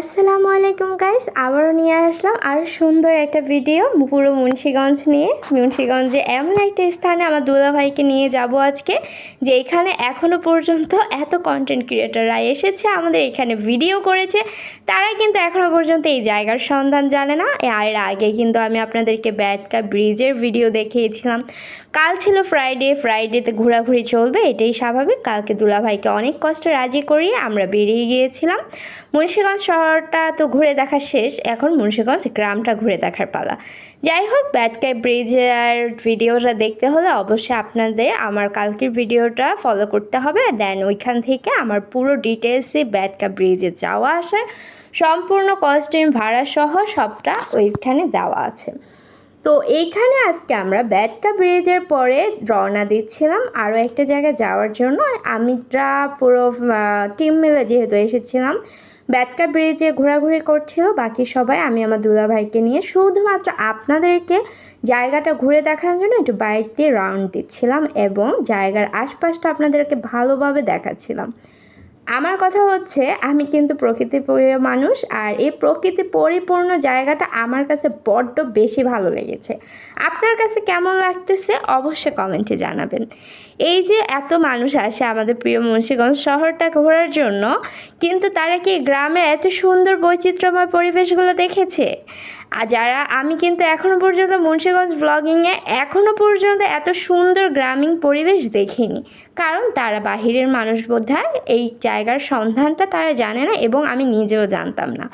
আসসালামু আলাইকুম গাইস আবারও নিয়ে আসলাম আরও সুন্দর একটা ভিডিও পুরো মুন্সীগঞ্জ নিয়ে। মুন্সীগঞ্জে এমন একটা স্থানে আমার দুলাভাইকে নিয়ে যাব আজকে, যে এখানে এখনও পর্যন্ত এত কন্টেন্ট ক্রিয়েটাররা এসেছে, আমাদের এখানে ভিডিও করেছে। তারা কিন্তু এখনও পর্যন্ত এই জায়গার সন্ধান জানে না। এর আগে কিন্তু আমি আপনাদেরকে ব্যাটকা ব্রিজের ভিডিও দেখিয়েছিলাম। কাল ছিল ফ্রাইডে ফ্রাইডেতে ঘোরাঘুরি চলবে, এটাই স্বাভাবিক। কালকে দুলাভাইকে অনেক কষ্ট রাজি করিয়ে আমরা বেরিয়ে গিয়েছিলাম। মুন্সীগঞ্জ শহরটা তো ঘুরে দেখা শেষ। এখন মুন্সীগঞ্জ গ্রামটা ঘুরে দেখার পালা। যাই হোক ব্যাটকাই ব্রিজের ভিডিওটা দেখতে হলে অবশ্যই আপনাদের আমার কালকের ভিডিওটা ফলো করতে হবে। দেন ওইখান থেকে আমার পুরো ডিটেলসে ব্যাটকা ব্রিজে যাওয়া আসার সম্পূর্ণ কস্টিউম ভাড়া সহ সবটা ওইখানে দেওয়া আছে। তো এইখানে আজকে আমরা ব্যাটকা ব্রিজের পরে রওনা দিচ্ছিলাম আরও একটা জায়গায় যাওয়ার জন্য। আমরা পুরো টিম মিলে যেহেতু এসেছিলাম। ব্যাটকা ব্রিজে ঘোরাঘুরি করছিল। বাকি সবাই, আমি আমার দুলাভাইকে নিয়ে শুধুমাত্র আপনাদেরকে জায়গাটা ঘুরে দেখানোর জন্য একটু বাইক দিয়ে রাউন্ড দিচ্ছিলাম এবং জায়গার আশপাশটা আপনাদেরকে ভালোভাবে দেখাচ্ছিলাম। আমার কথা হচ্ছে, আমি কিন্তু প্রকৃতি প্রিয় মানুষ আর এই প্রকৃতি পরিপূর্ণ জায়গাটা আমার কাছে বড্ড বেশি ভালো লেগেছে। আপনার কাছে কেমন লাগতেছে অবশ্যই কমেন্টে জানাবেন। এই যে এত মানুষ আসে আমাদের প্রিয় মুন্সীগঞ্জ শহরটা ঘোরার জন্য, কিন্তু তারা কি গ্রামের এত সুন্দর বৈচিত্র্যময় পরিবেশগুলো দেখেছে? আর যারা আমি কিন্তু এখনও পর্যন্ত মুন্সিগঞ্জ ব্লগিংয়ে এখনও পর্যন্ত এত সুন্দর গ্রামীণ পরিবেশ দেখিনি। কারণ তারা বাহিরের মানুষ বোধহয় এই জায়গার সন্ধানটা তারা জানে না এবং আমি নিজেও জানতাম না।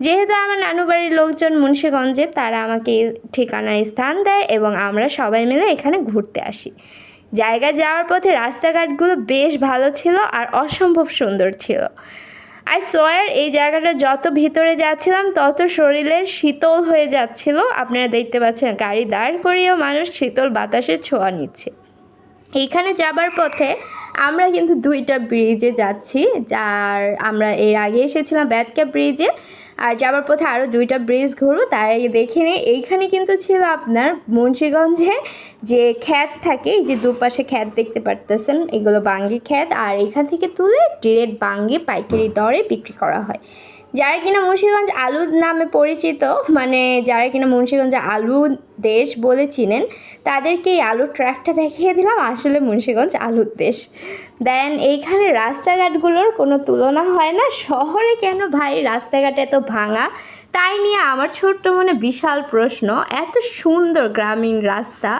যেহেতু আমার নানু বাড়ির লোকজন মুন্সিগঞ্জে, তারা আমাকে ঠিকানায় স্থান দেয় এবং আমরা সবাই মিলে এখানে ঘুরতে আসি। জায়গায় যাওয়ার পথে রাস্তাঘাটগুলো বেশ ভালো ছিল আর অসম্ভব সুন্দর ছিল। আই সোয়ার, এই জায়গাটা যত ভিতরে যাচ্ছিলাম, তত শরীরের শীতল হয়ে যাচ্ছিল। আপনারা দেখতে পাচ্ছেন গাড়ি দাঁড় করিয়েও মানুষ শীতল বাতাসের ছোঁয়া নিচ্ছে। এইখানে যাবার পথে আমরা কিন্তু দুইটা ব্রিজে যাচ্ছি, যার আমরা এর আগে এসেছিলাম ব্যাটকা ব্রিজে আর যাবার পথে আরও দুইটা ব্রিজ ঘুরবো, তার আগে দেখে নিই। এইখানে কিন্তু ছিল আপনার মুন্সীগঞ্জে যে খ্যাত থাকে, এই যে দুপাশে খ্যাত দেখতে পারতেছেন, এগুলো বাঙ্গি খ্যাত, আর এখান থেকে তুলে ডিরেক্ট বাঙ্গি পাইকারি দরে বিক্রি করা হয়। যারা কিনা মুন্সীগঞ্জ আলু নামে পরিচিত মানে যারা কিনা মুন্সীগঞ্জ আলু দেশ বলে চিনেন, তাদেরকে এই আলুর ট্র্যাকটা দেখিয়ে দিলাম, আসলে মুন্সীগঞ্জ আলুর দেশ। দেন এইখানে রাস্তাঘাটগুলোর কোনো তুলনা হয় না, শহরে কেন ভাই রাস্তাঘাট এত ভাঙা? তাই নিয়ে আমার ছোট্ট মনে বিশাল প্রশ্ন, এত সুন্দর গ্রামীণ রাস্তা।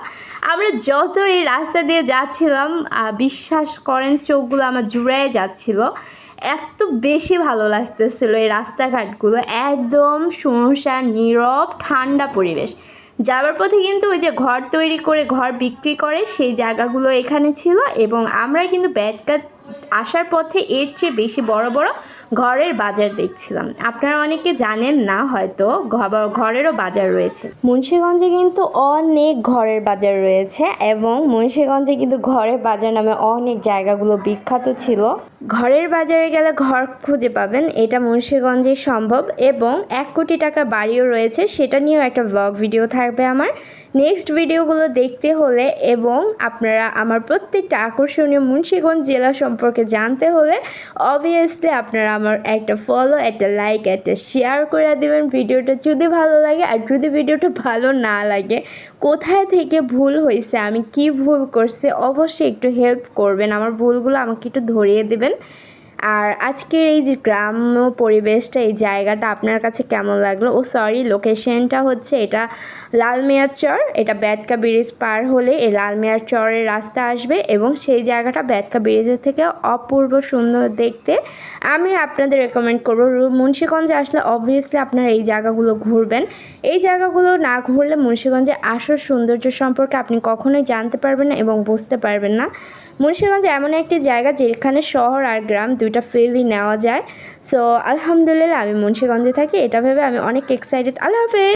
আমরা যত এই রাস্তা দিয়ে যাচ্ছিলাম বিশ্বাস করেন, চোখগুলো আমার জুড়ায় যাচ্ছিল। এত বেশি ভালো লাগতেছিল এই রাস্তাঘাটগুলো। একদম সমস্যা নীরব, ঠান্ডা পরিবেশ। যাওয়ার পথে কিন্তু ওই যে ঘর তৈরি করে, ঘর বিক্রি করে সেই জায়গাগুলো এখানে ছিল এবং আমরা কিন্তু ব্যাটকা আসার পথে এর চেয়ে বেশি বড় বড় ঘরের বাজার দেখছিলাম। আপনারা অনেকে জানেন না হয়তো ঘরেরও বাজার রয়েছে। মুন্সীগঞ্জে কিন্তু অনেক ঘরের বাজার রয়েছে এবং মুন্সীগঞ্জে কিন্তু ঘরের বাজার নামে অনেক জায়গাগুলো বিখ্যাত ছিল। ঘরের বাজারে গেলে ঘর খুঁজে পাবেন, এটা মুন্সীগঞ্জে সম্ভব এবং এক কোটি টাকার বাড়িও রয়েছে। সেটা নিয়েও একটা ব্লগ ভিডিও থাকবে আমার। নেক্সট ভিডিওগুলো দেখতে হলে এবং আপনারা আমার প্রত্যেকটা আকর্ষণীয় মুন্সীগঞ্জ জেলা সম্পর্কে জানতে হলে অবভিয়াসলি আপনারা আমার একটা ফলো একটা লাইক একটা শেয়ার করে দেবেন। ভিডিওটা যদি ভালো লাগে আর যদি ভিডিওটা ভালো না লাগে, কোথায় থেকে ভুল হয়েছে আমি কি ভুল করছি, অবশ্যই একটু হেল্প করবেন। আমার ভুলগুলো আমাকে একটু ধরিয়ে দেবেন। আর আজকের এই যে গ্রাম্য পরিবেশটা, এই জায়গাটা আপনার কাছে কেমন লাগল? ও সরি লোকেশনটা হচ্ছে এটা লালমিয়ার চর, এটা ব্যাটকা ব্রিজ পার হলে এই লালমিয়ার চরের রাস্তা আসবে এবং সেই জায়গাটা ব্যাটকা ব্রিজের থেকে অপূর্ব সুন্দর দেখতে। আমি আপনাদের রেকমেন্ড করব। মুন্সীগঞ্জে আসলে অবভিয়াসলি আপনারা এই জায়গাগুলো ঘুরবেন। এই জায়গাগুলো না ঘুরলে মুন্সীগঞ্জে আসল সৌন্দর্য সম্পর্কে আপনি কখনোই জানতে পারবেন না এবং বুঝতে পারবেন না। মুন্সীগঞ্জ এমন একটি জায়গা যেখানে শহর আর গ্রাম দুইটা ফিলই নেওয়া যায়। সো আলহামদুলিল্লাহ আমি মুন্সিগঞ্জে থাকি, এটা ভেবে আমি অনেক এক্সাইটেড আল্লাহ হাফেজ!